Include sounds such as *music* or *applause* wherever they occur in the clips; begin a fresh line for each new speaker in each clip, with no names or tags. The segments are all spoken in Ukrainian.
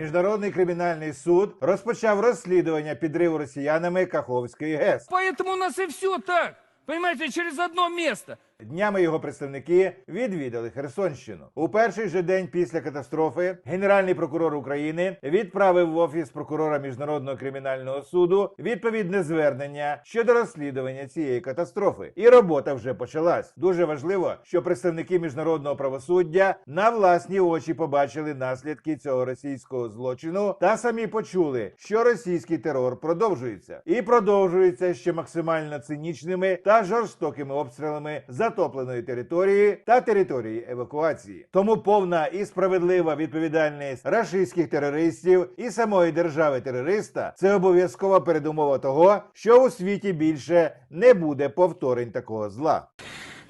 Міжнародний кримінальний суд розпочав розслідування підриву росіянами Каховської ГЕС.
Поэтому у нас і все так. Понимаете, через одно место.
Днями його представники відвідали Херсонщину. У перший же день після катастрофи генеральний прокурор України відправив в офіс прокурора міжнародного кримінального суду відповідне звернення щодо розслідування цієї катастрофи. І робота вже почалась. Дуже важливо, що представники міжнародного правосуддя на власні очі побачили наслідки цього російського злочину та самі почули, що російський терор продовжується і продовжується ще максимально цинічними та жорстокими обстрілами затопленої території та території евакуації. Тому повна і справедлива відповідальність рашистських терористів і самої держави терориста це обов'язкова передумова того, що у світі більше не буде повторень такого зла.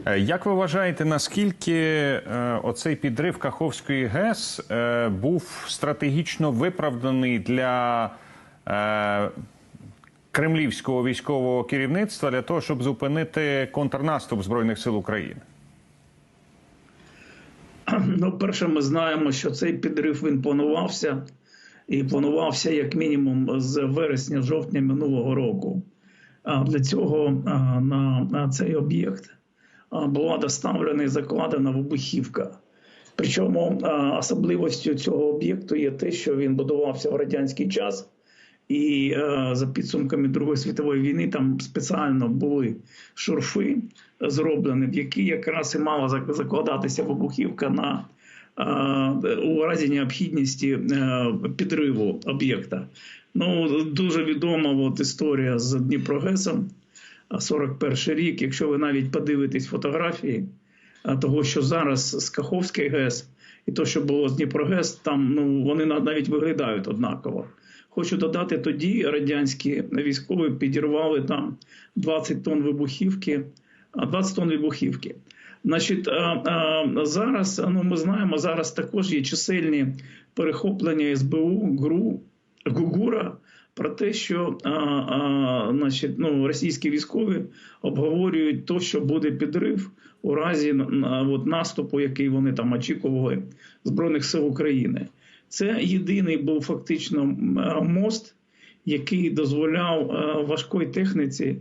Е, Як ви вважаєте, наскільки е, оцей підрив Каховської ГЕС е, був стратегічно виправданий для е, кремлівського військового керівництва для того, щоб зупинити контрнаступ Збройних сил України? *clears throat*
Ну, перше, ми знаємо, що цей підрив він планувався, і планувався як мінімум з вересня-жовтня минулого року. А для цього на, цей об'єкт була доставлена і закладена вибухівка. Причому особливостю цього об'єкту є те, що він будувався в радянський час. І е, за підсумками Другої світової війни там спеціально були шурфи зроблені, в які якраз і мала закладатися вибухівка на е, у разі необхідності е, підриву об'єкта. Ну дуже відома от історія з Дніпрогесом, а 41 рік. Якщо ви навіть подивитесь фотографії того, що зараз з Каховський ГЕС, і то, що було з Дніпрогес, там ну вони на- навіть виглядають однаково. Хочу додати, тоді радянські військові підірвали там 20 тонн вибухівки, а, 20 тонн вибухівки. Значить, а, а, зараз ну ми знаємо, зараз також є чисельні перехоплення СБУ, ГРУ, ГУГУРа про те, що а, а, значить, ну, російські військові обговорюють то, що буде підрив у разі на- от, наступу, який вони там очікували Збройних сил України. Це єдиний був фактично е, мост, який дозволяв е, важкої техніці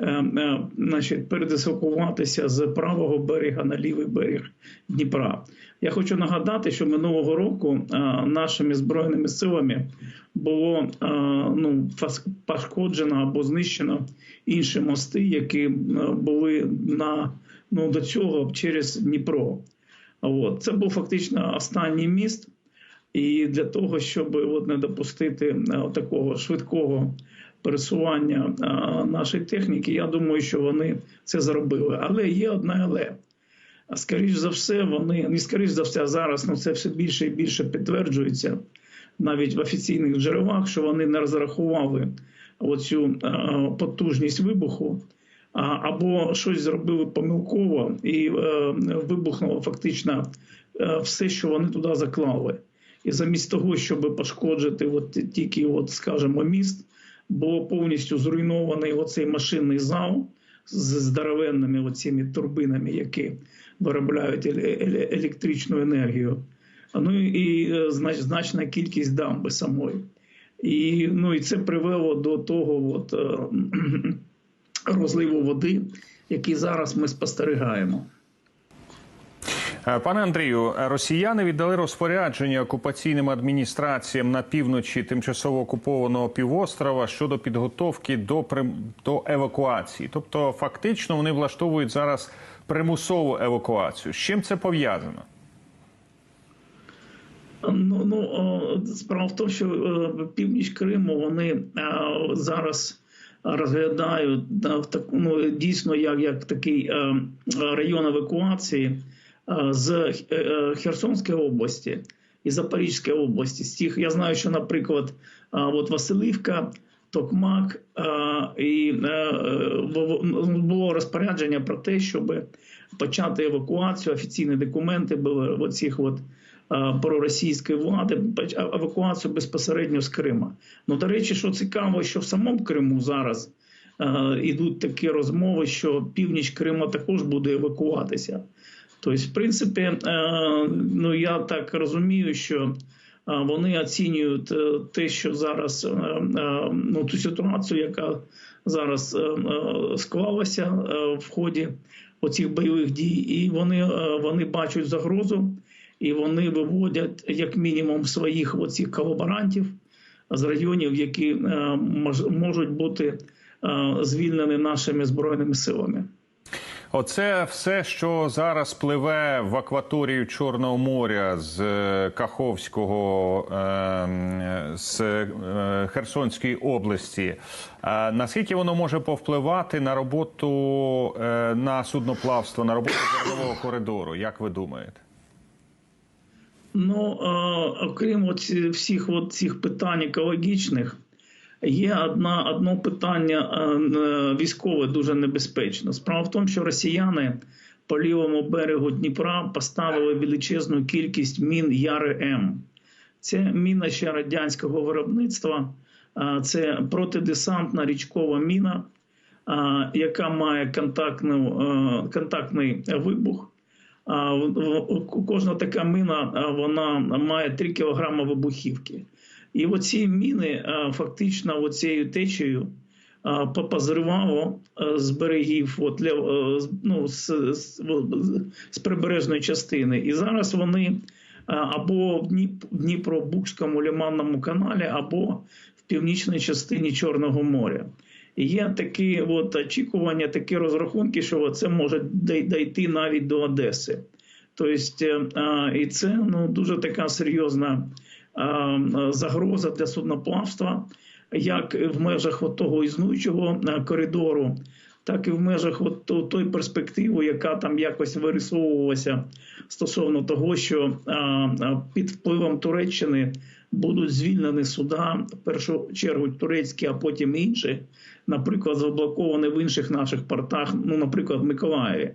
е, значить, передислокуватися з правого берега на лівий берег Дніпра. Я хочу нагадати, що минулого року нашими збройними силами було ну, пошкоджено або знищено інші мости, які були на ну, до цього через Дніпро. От. Це був фактично останній міст. І для того, щоб от не допустити е, такого швидкого пересування е, нашої техніки, я думаю, що вони це зробили. Але є одне але. А скоріш за все, вони не скоріш за все, зараз ну це все більше і більше підтверджується навіть в офіційних джерелах, що вони не розрахували оцю е, потужність вибуху. Або щось зробили помилково і вибухнуло фактично все, що вони туди заклали. І замість того, щоб пошкоджити от тільки, от, скажімо, міст, було повністю зруйнований оцей машинний зал з здоровенними оціми турбинами, які виробляють еле- еле- електричну енергію. Ну і е, знач- значна кількість дамби самої. І, ну, і це привело до того от, е, *clears throat* розливу води, який зараз ми спостерігаємо.
Е, Пане Андрію, росіяни віддали розпорядження окупаційним адміністраціям на півночі тимчасово окупованого півострова щодо підготовки до до евакуації. Тобто, фактично, вони влаштовують зараз примусову евакуацію. З чим це пов'язано?
Ну, ну справа в тому, що е, північ Криму вони е, зараз розглядають ну, дійсно як, як такий район евакуації з е, е, Херсонської області і Запорізької області. З тих, я знаю, що, наприклад, е, от Василівка. Токмак е, і е, було розпорядження про те, щоб почати евакуацію. Офіційні документи були в оцих от е, проросійської влади, евакуацію безпосередньо з Крима. Ну до речі, що цікаво, що в самому Криму зараз е, ідуть такі розмови, що північ Криму також буде евакуватися. Тобто, в принципі, е, ну я так розумію, що вони оцінюють е, те, що зараз е, е, ну ту ситуацію, яка зараз е, е, склалася е, в ході оцих бойових дій, і вони, е, вони бачать загрозу, і вони виводять як мінімум своїх оцих колаборантів з районів, які е, можуть бути е, звільнені нашими збройними силами.
Оце все, що зараз пливе в акваторію Чорного моря з е, Каховського е, з е, Херсонської області. Наскільки воно може повпливати на роботу на судноплавство, на роботу зернового коридору? Як ви думаєте?
Ну, окрім от ці- всіх от цих питань екологічних, є одна, одно питання е, військове дуже небезпечне. Справа в тому, що росіяни по лівому берегу Дніпра поставили величезну кількість мін Яри М. Це міна ще радянського виробництва, е, це протидесантна річкова міна, е, яка має контактний вибух. Кожна така міна вона має 3 кг вибухівки. І оці міни фактично оцією течею а, позривало з берегів от, е, ну, з, з, з- прибережної частини. І зараз вони або в Дніп- Дніпро-Букському каналі, або в північній частині Чорного моря. Є такі от очікування, такі розрахунки, що це може дійти навіть до Одеси. Тобто, і це ну, дуже така серйозна загроза для судноплавства, як в межах от того існуючого коридору, так і в межах от той перспективи, яка там якось вирисовувалася стосовно того, що а, під впливом Туреччини будуть звільнені суда, в першу чергу турецькі, а потім інші, наприклад, заблоковані в інших наших портах, ну, наприклад, в Миколаєві.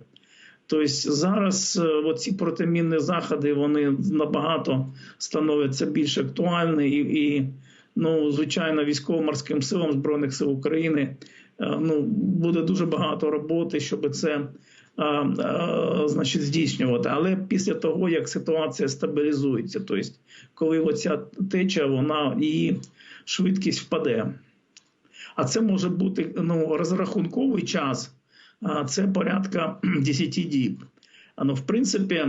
Тобто зараз е, оці протимінні заходи вони набагато становляться більш актуальні і, і ну, звичайно, військово-морським силам Збройних сил України е, ну, буде дуже багато роботи, щоб це е, е, значить, здійснювати. Але після того, як ситуація стабілізується, тобто, коли оця теча, вона її швидкість впаде. А це може бути ну, розрахунковий час, а це порядка *clears throat* 10 діб. Ну, в принципі,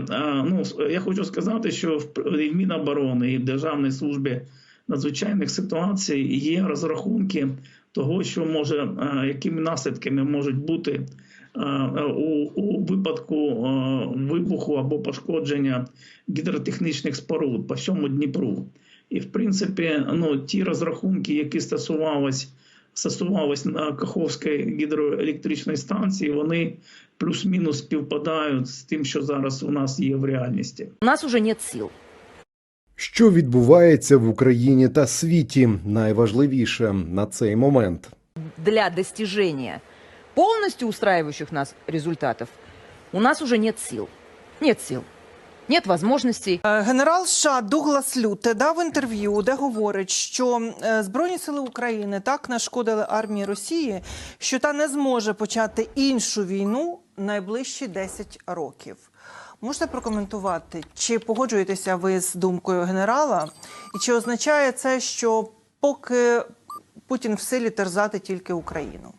ну, я хочу сказати, що в Міноборони і в Державній службі надзвичайних ситуацій є розрахунки того, що може, якими наслідками можуть бути у, у випадку вибуху або пошкодження гідротехнічних споруд по всьому Дніпру. І в принципі, ну ті розрахунки, які стосувались стосувались на Каховської гідроелектричної станції, вони плюс-мінус співпадають з тим, що зараз у нас є в реальності.
У нас уже нет сил.
Що відбувається в Україні та світі, найважливіше на цей момент.
Для достижения полностью устраивающих нас результатов у нас уже нет сил. Нет сил. Нет возможностей.
Е, Генерал США Дуглас Люте дав інтерв'ю, де говорить, що е, Збройні сили України так нашкодили армії Росії, що та не зможе почати іншу війну найближчі 10 років. Можете прокоментувати, чи погоджуєтеся ви з думкою генерала, і чи означає це, що поки Путін в силі терзати тільки Україну?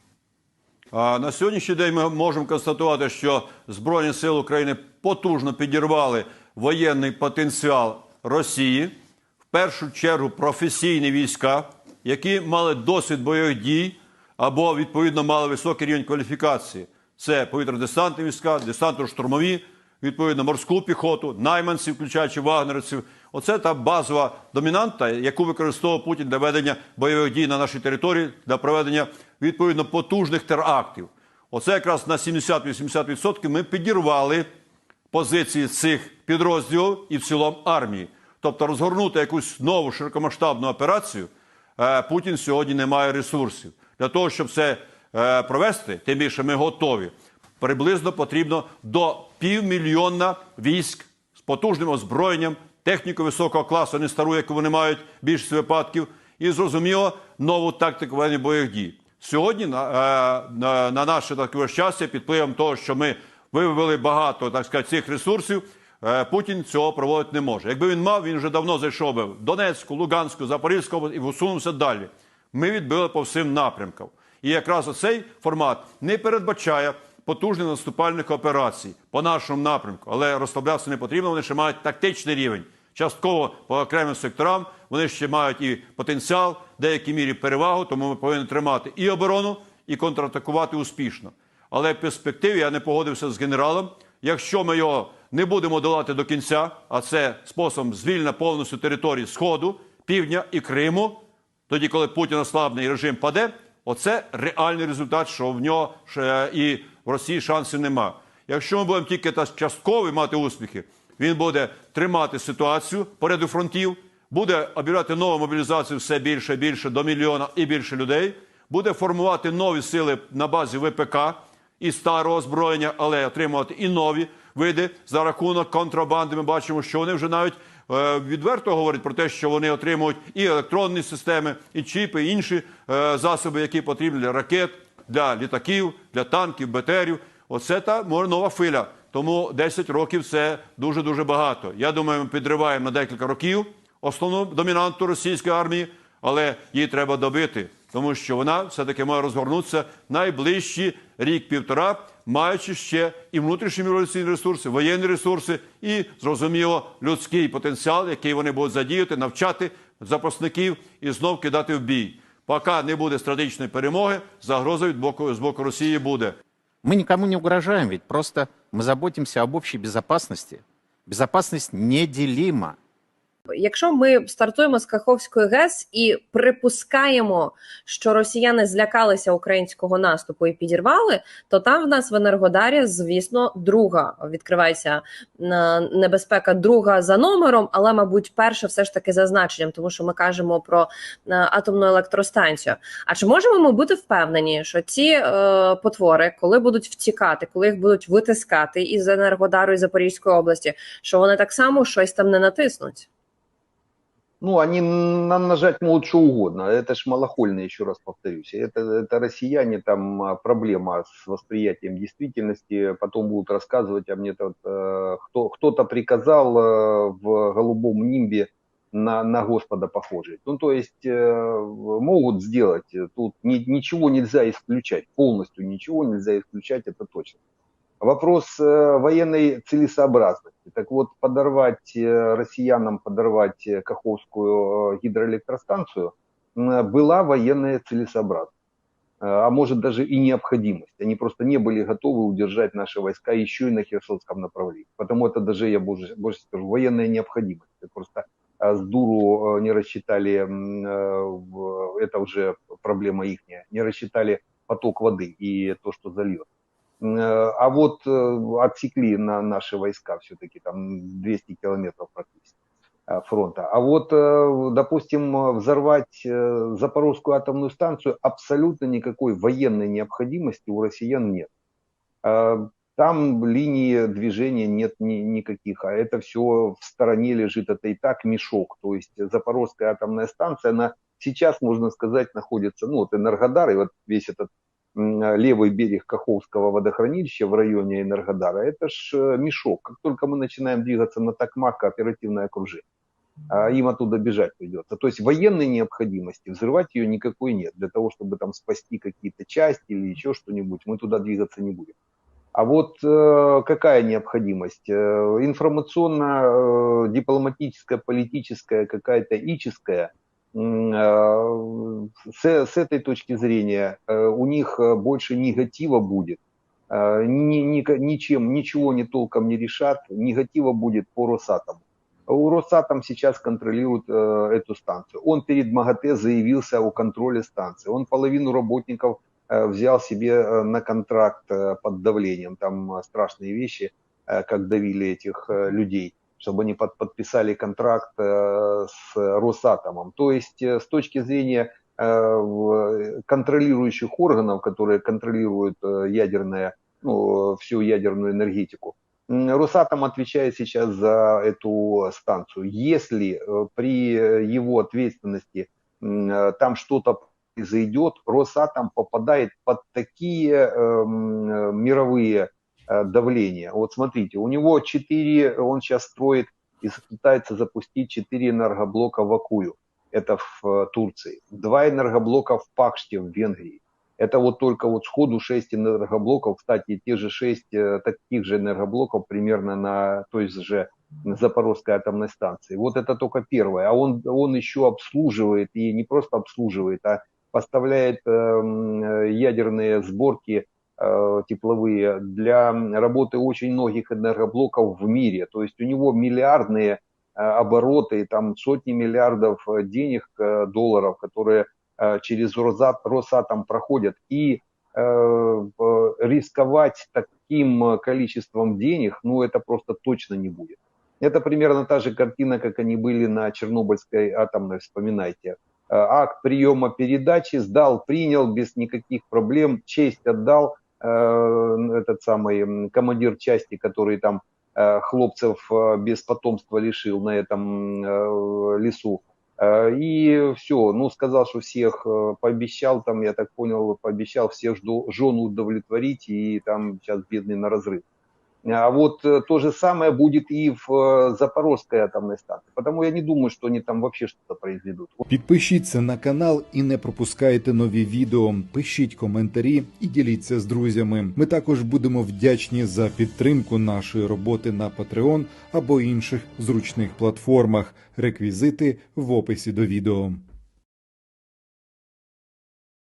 А на сьогоднішній день ми можемо констатувати, що Збройні сили України потужно підірвали воєнний потенціал Росії, в першу чергу професійні війська, які мали досвід бойових дій або відповідно мали високий рівень кваліфікації. Це повітряно-десантні війська, десантно-штурмові, відповідно морську піхоту, найманців, включаючи вагнерівців. Оце та базова домінанта, яку використовував Путін для ведення бойових дій на нашій території, для проведення відповідно потужних терактів. Оце якраз на 70-80% ми підірвали позиції цих підрозділів і в цілому армії. Тобто розгорнути якусь нову широкомасштабну операцію е, Путін сьогодні не має ресурсів. Для того, щоб це е, провести, тим більше ми готові. Приблизно потрібно до півмільйона військ з потужним озброєнням, техніку високого класу, не стару, яку вони мають в більшості випадків, і зрозуміло нову тактику ведення бойових дій. Сьогодні на, е, на, на наше таке щастя, під впливом того, що ми вивели багато так сказати, цих ресурсів, Е, Путін цього проводити не може. Якби він мав, він вже давно зайшов би в Донецьку, Луганську, Запорізьку область і усунувся далі. Ми відбили по всім напрямкам. І якраз оцей формат не передбачає потужних наступальних операцій по нашому напрямку. Але розслаблятися не потрібно, вони ще мають тактичний рівень. Частково по окремим секторам вони ще мають і потенціал, в деякій мірі перевагу, тому ми повинні тримати і оборону, і контратакувати успішно. Але в перспективі я не погодився з генералом. Якщо ми його не будемо долати до кінця, а це способом звільнення повністю території Сходу, Півдня і Криму, тоді, коли Путін ослабне і режим паде, оце реальний результат, що в нього і в Росії шансів нема. Якщо ми будемо тільки та часткові мати успіхи, він буде тримати ситуацію по ряду фронтів, буде обирати нову мобілізацію все більше більше до мільйона і більше людей, буде формувати нові сили на базі ВПК і старого озброєння, але отримувати і нові види за рахунок контрабанди. Ми бачимо, що вони вже навіть е, відверто говорять про те, що вони отримують і електронні системи, і чіпи, і інші е, засоби, які потрібні для ракет, для літаків, для танків, БТРів. Оце та нова хвиля. Тому 10 років це дуже дуже багато. Я думаю, ми підриваємо на декілька років основну домінанту російської армії, але її треба добити, тому що вона все-таки має розгорнутися найближчі рік-півтора, маючи ще і внутрішні міграційні ресурси, воєнні ресурси, і зрозуміло людський потенціал, який вони будуть задіяти, навчати запасників і знов кидати в бій. Поки не буде стратегічної перемоги, загроза від боку з боку Росії буде.
Мы никому не угрожаем, ведь просто мы заботимся об общей безопасности. Безопасность неделима.
Якщо ми стартуємо з Каховської ГЕС і припускаємо, що росіяни злякалися українського наступу і підірвали, то там в нас в Енергодарі, звісно, друга відкривається е, небезпека, друга за номером, але, мабуть, перша все ж таки за значенням, тому що ми кажемо про е, атомну електростанцію. А чи можемо ми бути впевнені, що ці е, потвори, коли будуть втікати, коли їх будуть витискати із Енергодару і Запорізької області, що вони так само щось там не натиснуть?
Ну, они нам нажать могут что угодно. Это ж малохольно, еще раз повторюсь. Это, это россияне, там а, проблема с восприятием действительности. Потом будут рассказывать, а мне тут э, кто, кто-то приказал э, в голубом нимбе на, на Господа похожий. Ну, то есть э, могут сделать. Тут ни- ничего нельзя исключать. Полностью ничего нельзя исключать, это точно. Вопрос э, военной целесообразности. Так вот, подорвать э, россиянам, подорвать э, Каховскую гидроэлектростанцию была военная целесообразность. А может даже и необходимость. Они просто не были готовы удержать наши войска еще и на Херсонском направлении. Потому это даже, я больше, больше скажу, военная необходимость. Просто с дуру не рассчитали, это уже проблема их, не рассчитали поток воды и то, что зальет. Э, А вот э, отсекли на наши войска все-таки там 200 километров практически э, фронта. А вот, допустим, взорвать Запорожскую атомную станцию абсолютно никакой военной необходимости у россиян нет. Там линии движения нет ни- никаких, а это все в стороне лежит, это и так мешок. То есть Запорожская атомная станция, она сейчас, можно сказать, находится, ну вот Энергодар и вот весь этот левый берег Каховского водохранилища в районе Энергодара, это ж э, мешок. Как только мы начинаем двигаться на Токмак, оперативное окружение, а им оттуда бежать придется. То есть военной необходимости взрывать ее никакой нет. Для того, чтобы там спасти какие-то части или еще что-нибудь, мы туда двигаться не будем. А вот э, какая необходимость? Э, информационно-дипломатическая, политическая, какая-то ическая. Э, С, с этой точки зрения э, у них э, больше негатива будет. Э, ни- ни- ничем, ничего они толком не решат. Негатива будет по Росатому. У Росатом сейчас контролирует э, эту станцию. Он перед МАГАТЭ заявился о контроле станции. Он половину работников э, взял себе э, на контракт э, под давлением. Там э, страшные вещи, э, как давили этих э, людей, чтобы они под- подписали контракт э, с Росатомом. То есть э, с точки зрения э, контролирующих органов, которые контролируют ядерное, ну, всю ядерную энергетику, Росатом отвечает сейчас за эту станцию. Если при его ответственности там что-то произойдет, Росатом попадает под такие мировые э, давление. Вот смотрите, у него 4, он сейчас строит и пытается запустить 4 энергоблока в Акую, это в э, Турции, 2 энергоблока в Пакште в Венгрии. Это вот только вот сходу 6 энергоблоков, кстати, те же 6 э, таких же энергоблоков примерно на той же Запорожской атомной станции. Вот это только первое. А он, он еще обслуживает, и не просто обслуживает, а поставляет э, м, э, ядерные сборки тепловые для работы очень многих энергоблоков в мире. То есть у него миллиардные э, обороты, там сотни миллиардов э, денег, э, долларов, которые э, через Росат- Росатом проходят. И э, э, рисковать таким э, количеством денег, ну это просто точно не будет. Это примерно та же картина, как они были на Чернобыльской атомной, вспоминайте. Э, Акт приема передачи сдал, принял без никаких проблем, честь отдал э, этот самый командир части, который там э, хлопцев э, без потомства лишил на этом э, лесу. Э, И все, ну сказал, что всех э, пообещал, там, я так понял, пообещал всех жду- жен удовлетворить, и там сейчас бедный на разрыв. А вот э, то же самое будет и в э, Запорожской атомной станции. Потому я не думаю, что они там вообще что-то произведут.
Підпишіться на канал і не пропускайте нові відео. Пишіть коментарі і діліться з друзями. Ми також будемо вдячні за підтримку нашої роботи на Patreon або інших зручних платформах. Реквізити в описі до відео.